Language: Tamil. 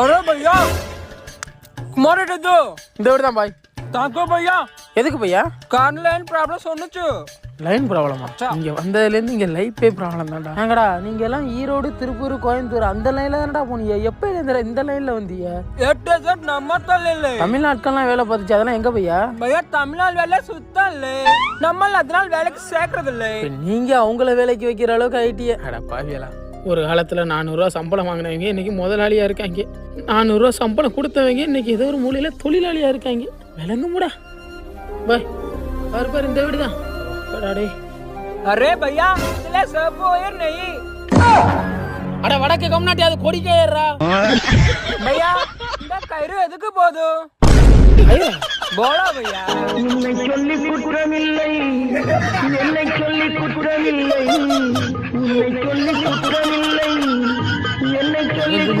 அடோ பையா. குமாரோட இது இந்த வீடு தான் பாய். தாக்கோ பையா. எதுக்கு பையா? கார் லைன் ப்ராப்ளம் சொன்னுச்சு. லைன் ப்ராப்ளம் ப்ராப்ளமா இங்க வந்ததுலேருந்து இங்க லைஃபே ப்ராப்ளம் தான்டா. ஏங்கடா நீங்க எல்லாம் ஈரோடு திருப்பூர் கோயம்புத்தூர் அந்த லைன்ல தானடா போனீங்க. எப்ப இருந்த இந்த லைன்ல வந்தீங்க? எட்டு சார் நம்ம தொழில் தமிழ்நாட்கள்லாம் வேலை பார்த்துச்சு. அதெல்லாம் எங்க பையா? பையா தமிழ்நாடு வேலை சுத்தம் இல்லை. நம்மள அதனால வேலைக்கு சேர்க்கறது இல்லை. நீங்க அவங்கள வேலைக்கு வைக்கிற அளவுக்கு ஐடியா அட பாவியலாம் ஒரு காலத்தில் நானூறுரூவா சம்பளம் வாங்கினவங்க இன்றைக்கி முதலாளியாக இருக்காங்க. நானூறுரூவா சம்பளம் கொடுத்தவங்க இன்றைக்கி ஏதோ ஒரு மூலையில் தொழிலாளியாக இருக்காங்க. விளங்க முடா பாய். பாரு பாரு இந்த வீடு தான் அடே அரே பையா இதில் சப்போயர் நெய். அட வடக்கு கம்நாட்டி அது கொடிக்கே ஏறா பையா இந்த கயிறு எதுக்கு போதும் போலா பையா. என்னை சொல்லி குற்றமில்லை. என்னை சொல்லி குற்றமில்லை. Hablen.